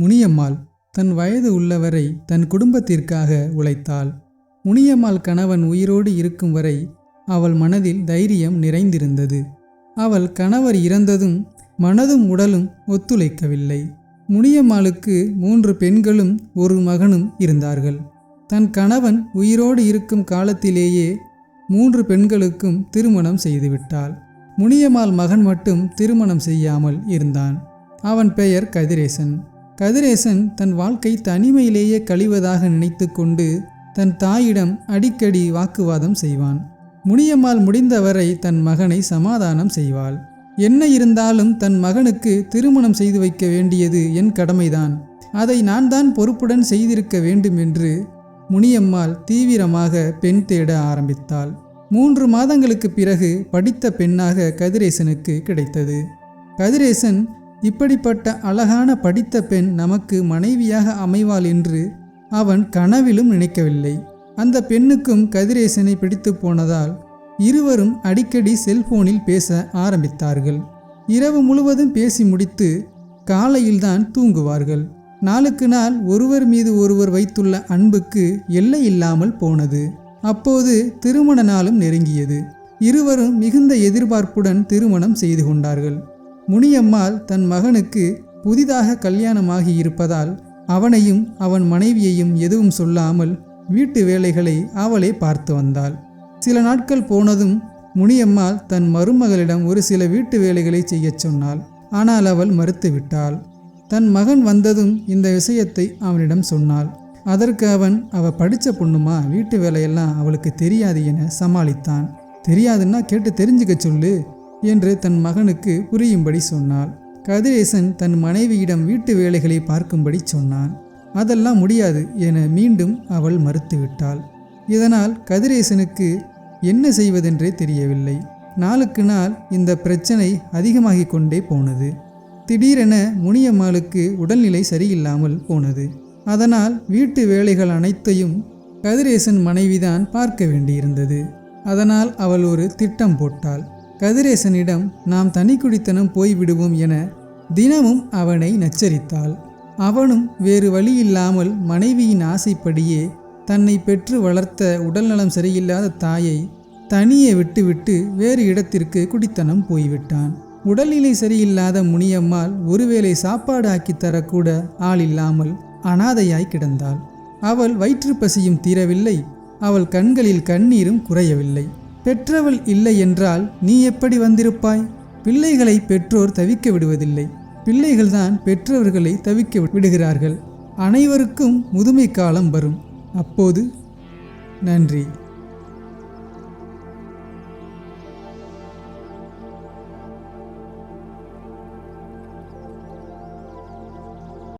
முனியம்மாள் தன் வயது உள்ளவரை தன் குடும்பத்திற்காக உழைத்தாள். முனியம்மாள் கணவன் உயிரோடு இருக்கும் வரை அவள் மனதில் தைரியம் நிறைந்திருந்தது. அவள் கணவர் இறந்ததும் மனதும் உடலும் ஒத்துழைக்கவில்லை. முனியம்மாளுக்கு மூன்று பெண்களும் ஒரு மகனும் இருந்தார்கள். தன் கணவன் உயிரோடு இருக்கும் காலத்திலேயே மூன்று பெண்களுக்கும் திருமணம் செய்துவிட்டாள். முனியம்மாள் மகன் மட்டும் திருமணம் செய்யாமல் இருந்தான். அவன் பெயர் கதிரேசன். கதிரேசன் தன் வாழ்க்கை தனிமையிலேயே கழிவதாக நினைத்து கொண்டு தன் தாயிடம் அடிக்கடி வாக்குவாதம் செய்வான். முனியம்மாள் முடிந்தவரை தன் மகனை சமாதானம் செய்வாள். என்ன இருந்தாலும் தன் மகனுக்கு திருமணம் செய்து வைக்க வேண்டியது என் கடமைதான். அதை நான் தான் பொறுப்புடன் செய்திருக்க வேண்டும் என்று முனியம்மாள் தீவிரமாக பெண் தேட ஆரம்பித்தாள். மூன்று மாதங்களுக்கு பிறகு படித்த பெண்ணாக கதிரேசனுக்கு கிடைத்தது. கதிரேசன் இப்படிப்பட்ட அழகான படித்த பெண் நமக்கு மனைவியாக அமைவாள் என்று அவன் கனவிலும் நினைக்கவில்லை. அந்த பெண்ணுக்கும் கதிரேசனை பிடித்து போனதால் இருவரும் அடிக்கடி செல்போனில் பேச ஆரம்பித்தார்கள். இரவு முழுவதும் பேசி முடித்து காலையில்தான் தூங்குவார்கள். நாளுக்கு நாள் ஒருவர் மீது ஒருவர் வைத்துள்ள அன்புக்கு எல்லை இல்லாமல் போனது. அப்போது திருமண நாளும் நெருங்கியது. இருவரும் மிகுந்த எதிர்பார்ப்புடன் திருமணம் செய்து கொண்டார்கள். முனியம்மாள் தன் மகனுக்கு புதிதாக கல்யாணமாகி இருப்பதால் அவனையும் அவன் மனைவியையும் எதுவும் சொல்லாமல் வீட்டு வேலைகளை அவளே பார்த்து வந்தாள். சில நாட்கள் போனதும் முனியம்மாள் தன் மருமகளிடம் ஒரு சில வீட்டு வேலைகளை செய்யச் சொன்னாள். ஆனால் அவள் மறுத்துவிட்டாள் தன் மகன் வந்ததும் இந்த விஷயத்தை அவனிடம் சொன்னாள். அதற்கு அவன் அவ படித்த பொண்ணுமா? வீட்டு வேலையெல்லாம் அவளுக்கு தெரியாது என சமாளித்தான். தெரியாதுன்னா கேட்டு தெரிஞ்சுக்க சொல்லு. என்று தன் மகனுக்கு புரியும்படி சொன்னாள். கதிரேசன் தன் மனைவியிடம் வீட்டு வேலைகளை பார்க்கும்படி சொன்னான். அதெல்லாம் முடியாது என மீண்டும் அவள் மறுத்துவிட்டாள். இதனால் கதிரேசனுக்கு என்ன செய்வதென்றே தெரியவில்லை. நாளுக்கு நாள் இந்த பிரச்சனை அதிகமாகிக் கொண்டே போனது. திடீரென முனியம்மாளுக்கு உடல்நிலை சரியில்லாமல் போனது. அதனால் வீட்டு வேலைகள் அனைத்தையும் கதிரேசன் மனைவிதான் பார்க்க வேண்டியிருந்தது. அதனால் அவள் ஒரு திட்டம் போட்டாள். கதிரேசனிடம் நாம் தனி குடித்தனம் போய்விடுவோம் என தினமும் அவனை நச்சரித்தாள். அவனும் வேறு வழியில்லாமல் மனைவியின் ஆசைப்படியே தன்னை பெற்று வளர்த்த உடல்நலம் சரியில்லாத தாயை தனியே விட்டுவிட்டு வேறு இடத்திற்கு குடித்தனம் போய்விட்டான். உடல்நிலை சரியில்லாத முனியம்மாள் ஒருவேளை சாப்பாடு ஆக்கி தரக்கூட ஆள் இல்லாமல் அனாதையாய் கிடந்தாள். அவள் வயிற்றுப்பசியும் தீரவில்லை. அவள் கண்களில் கண்ணீரும் குறையவில்லை. பெற்றவள் இல்லை என்றால் நீ எப்படி வந்திருப்பாய்? பிள்ளைகளை பெற்றோர் தவிக்க விடுவதில்லை. பிள்ளைகள்தான் பெற்றவர்களை தவிக்க விடுகிறார்கள். அனைவருக்கும் முதுமை காலம் வரும். அப்போது நன்றி.